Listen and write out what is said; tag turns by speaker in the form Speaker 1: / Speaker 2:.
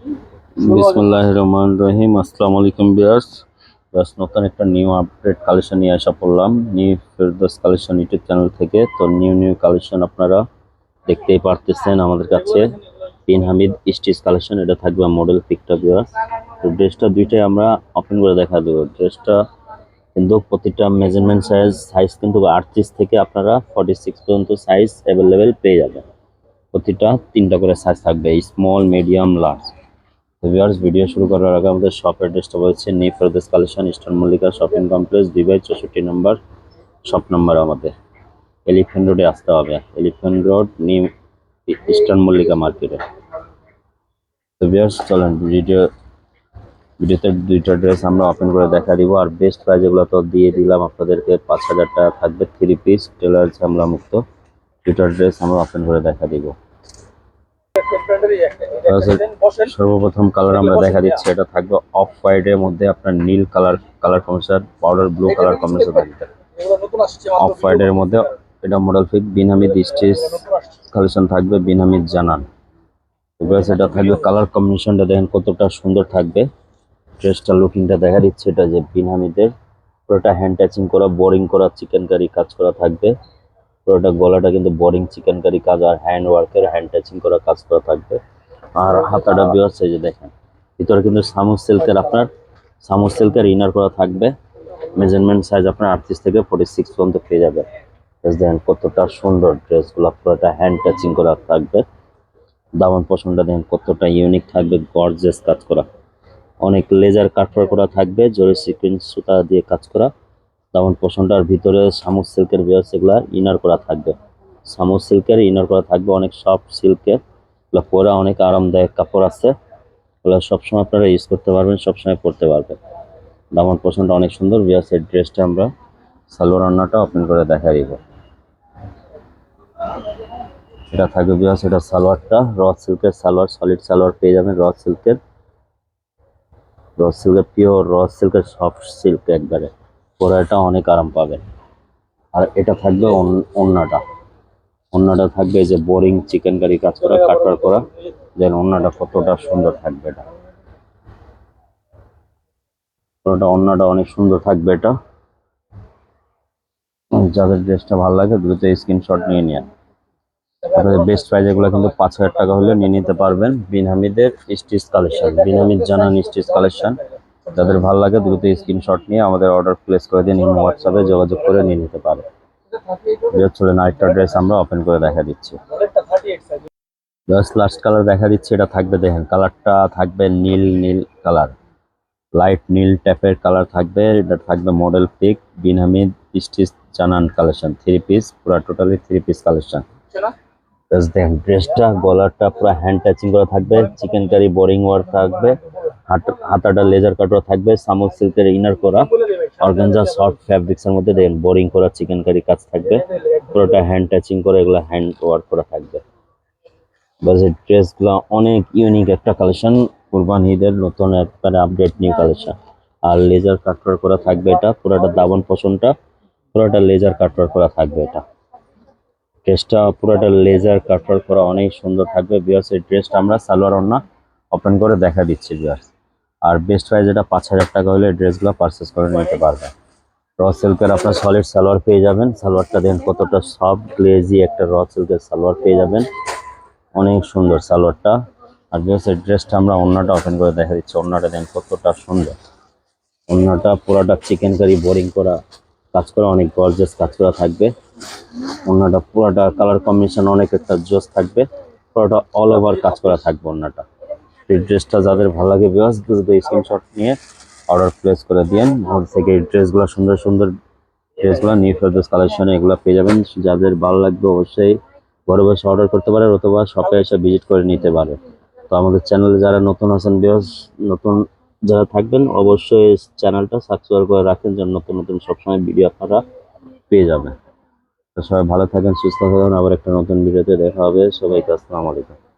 Speaker 1: বিসমুল্লাহ রহমান রহিম। আসসালামু আলাইকুম বিয়ার্স বাস নতুন একটা নিউ আপডেট কালেকশন নিয়ে আসা পড়লাম new Ferdous collection YouTube channel থেকে। তো নিউ নিউ কালেকশন আপনারা দেখতেই পারতেছেন আমাদের কাছে। বিন হামিদ স্টিচ কালেকশন এটা থাকবে মডেল পিকটা বিয়ার্স তো ড্রেসটা দুইটাই আমরা ওপেন করে দেখা দেবো ড্রেসটা কিন্তু প্রতিটা মেজারমেন্ট সাইজ সাইজ কিন্তু আটত্রিশ থেকে আপনারা ফর্টি সিক্স পর্যন্ত সাইজ অ্যাভেলেবেল পেয়ে যাবেন। প্রতিটা তিনটা করে সাইজ থাকবে small medium large viewers video শুরু করার আগে আমাদের শপ অ্যাড্রেসটা বলছে new Ferdous collection eastern Mallika shopping complex দুই বাই চৌষট্টি নম্বর শপ নাম্বার আমাদের। এলিফ্যান্ট রোডে আসতে হবে। Elephant road new eastern Mallika মার্কেটে তো ভিউয়ার্স চলেন ভিডিও ভিডিওতে দুইটা ড্রেস আমরা ওপেন করে দেখা দিব। আর বেস্ট প্রাইস এগুলো তো দিয়ে দিলাম আপনাদেরকে, পাঁচ হাজার টাকা থাকবে থ্রি পিস টেলার ঝামলা মুক্ত। দুইটা ড্রেস আমরা ওপেন করে দেখা দিব। সর্বপ্রথম কালার আমরা দেখা দিচ্ছি এটা থাকবে অফ হোয়াইটের মধ্যে আপনার নীল colour colour combination powder blue colour combination থাকবে। অফ হোয়াইটের মধ্যে এটা মডেল ফিক বিনামিদ স্টিচ কালেকশন থাকবে বিনামিদ জানান এটা থাকবে কালার কম্বিনেশনটা দেখেন কতটা সুন্দর থাকবে। ড্রেসটা লুকিংটা দেখা দিচ্ছে এটা যে বিনামিদের পুরোটা হ্যান্ড টাচিং করা বোরিং করা চিকেন কারি কাজ করা থাকবে। পুরোটা গলাটা কিন্তু বোরিং চিকেন কারি কাজ আর হ্যান্ড ওয়ার্কের হ্যান্ড টাচিং করা কাজ করা থাকবে। আর হাতাটা বিয়ার যে দেখেন ভিতরে কিন্তু সামুস সিল্কের আপনার সামুস সিল্কের ইনার করা থাকবে। মেজারমেন্ট সাইজ আপনার আটত্রিশ থেকে ফোর্টি সিক্স পর্যন্ত পেয়ে যাবে। দেখেন কতটা সুন্দর ড্রেসগুলো পুরোটা হ্যান্ড টাচিং করা থাকবে। দামান পছন্দটা দেখেন কতটা ইউনিক থাকবে গর্জেস কাজ করা। অনেক লেজার কাটফার করা থাকবে জোরে সিকুয়েন্স সুতা দিয়ে কাজ করা। দামান পছন্দটার ভিতরে শামুক সিল্কের বিয়ার সেগুলা ইনার করা থাকবে। শামুক সিল্কের ইনার করা থাকবে, অনেক সফট সিল্কের। এগুলো পরে অনেক আরামদায়ক কাপড় আছে। ওগুলো সবসময় আপনারা ইউজ করতে পারবেন, সবসময় পরতে পারবেন। দামান পছন্দ অনেক সুন্দর বিয়াসের ড্রেসটা আমরা সালোয়ার রান্নাটা ওপেন করে দেখা দিব। এটা থাকবে বিয়াস এটা সালোয়ারটা র সিল্কের সালোয়ার সলিড সালোয়ার পেয়ে যাবেন র সিল্কের। র সিল্কের পিওর র সিল্কের সফট সিল্ক একবারে। পরে এটা অনেক আরাম পাবেন। আর এটা থাকবে অন- অন্যটা। অন্যটা থাকবে যে বোরিং চিকেন কারি কাজ করা কাটবার করা দেন অন্যটা কতটা সুন্দর থাকবে এটা। পুরোটা অন্যটা অনেক সুন্দর থাকবে এটা। যাদের ড্রেসটা ভালো লাগে, দ্রুত স্ক্রিনশট নিয়ে নিন। বেস্ট প্রাইস এগুলো কিন্তু পাঁচ হাজার টাকা হলে নিয়ে নিতে পারবেন। বিন হামিদের স্টিচ কালেকশন বিন হামিদ জানান স্টিচ কালেকশন যাদের ভালো লাগে দ্রুত স্ক্রিনশট নিয়ে আমাদের অর্ডার প্লেস করে দিন হোয়াটসঅ্যাপে যোগাযোগ করে নিয়ে নিতে পারে। চলেন আরেকটা ড্রেস আমরা ওপেন করে দেখা দিচ্ছি। জাস্ট লাস্ট কালার দেখা দিচ্ছি, এটা থাকবে দেখেন কালারটা থাকবে নীল নীল কালার লাইট নীল টাইপের কালার থাকবে, এটা থাকবে মডেল পিক বিন হামিদ স্টিচ জানান কালেকশন থ্রি পিস পুরো টোটালি থ্রি পিস কালেকশন দেখেন ড্রেসটা গলারটা পুরো হ্যান্ড টাচিং করা থাকবে চিকেন কারি বোরিং ওয়ার্ক থাকবে। হাতাটা লেজার কাটরা থাকবে সামুক সিল্কের ইনার করা, অর্গানজা সফট ফ্যাব্রিক্স এর মধ্যে দেখেন বোরিং করা চিকেন কারি কাজ থাকবে, পুরোটা হ্যান্ড টাচিং করে এগুলো হ্যান্ড ওয়ার্ক করা থাকবে। বাজেট ড্রেসগুলো অনেক ইউনিক একটা কালেকশন কুরবান ঈদের নতুন একবারে আপডেট নিউ কালেকশন আর লেজার কাটওয়ার করা থাকবে এটা, পুরোটা দাবন পছন্দটা পুরোটা লেজার কাটওয়ার করা থাকবে এটা। ড্রেসটা পুরোটা লেজার কাটওয়ার করা অনেক সুন্দর থাকবে বিয়ার্স এই ড্রেসটা আমরা সালোয়ার অন্য ওপেন করে দেখা দিচ্ছি বিয়ার্স আর বেস্ট প্রাইস এটা পাঁচ হাজার টাকা হলে ড্রেসগুলো পারচেস করে নিতে পারবেন র সিল্কের আপনার সলিড সালোয়ার পেয়ে যাবেন। সালোয়ারটা দেখেন কতটা সফট গ্লেজি একটা র সিল্কের সালোয়ার পেয়ে যাবেন। অনেক সুন্দর সালোয়ারটা। আর বিকজ ড্রেসটা আমরা অন্যটা ওপেন করে দেখা দিচ্ছি। অন্যটা দেখেন কতটা সুন্দর। অন্যটা পুরোটা চিকেন কারি বোরিং করা কাজ করা, অনেক গর্জেস কাজ করা থাকবে। অন্যটা পুরোটা কালার কম্বিনেশন অনেক একটা জোস থাকবে। পুরোটা অল ওভার কাজ করা থাকবে অন্যটা এই ড্রেসটা যাদের ভালো লাগে বিকজ দ্রুত স্ক্রিনশট নিয়ে অর্ডার প্লেস করে দিন আমাদের থেকে এই ড্রেসগুলো সুন্দর সুন্দর ড্রেসগুলো নিউ ফেরদোস কালেকশনে এগুলো পেয়ে যাবেন। যাদের ভালো লাগবে অবশ্যই ঘরে বসে অর্ডার করতে পারে, অথবা শপে এসে ভিজিট করে নিতে পারে। তো আমাদের চ্যানেলে যারা নতুন আছেন বিকজ নতুন যারা থাকবেন, অবশ্যই চ্যানেলটা সাবস্ক্রাইব করে রাখেন, যেন নতুন নতুন সবসময় ভিডিও আপনারা পেয়ে যাবেন। তো সবাই ভালো থাকেন, সুস্থ থাকেন। আবার একটা নতুন ভিডিওতে দেখা হবে। সবাইকে আসসালামু আলাইকুম।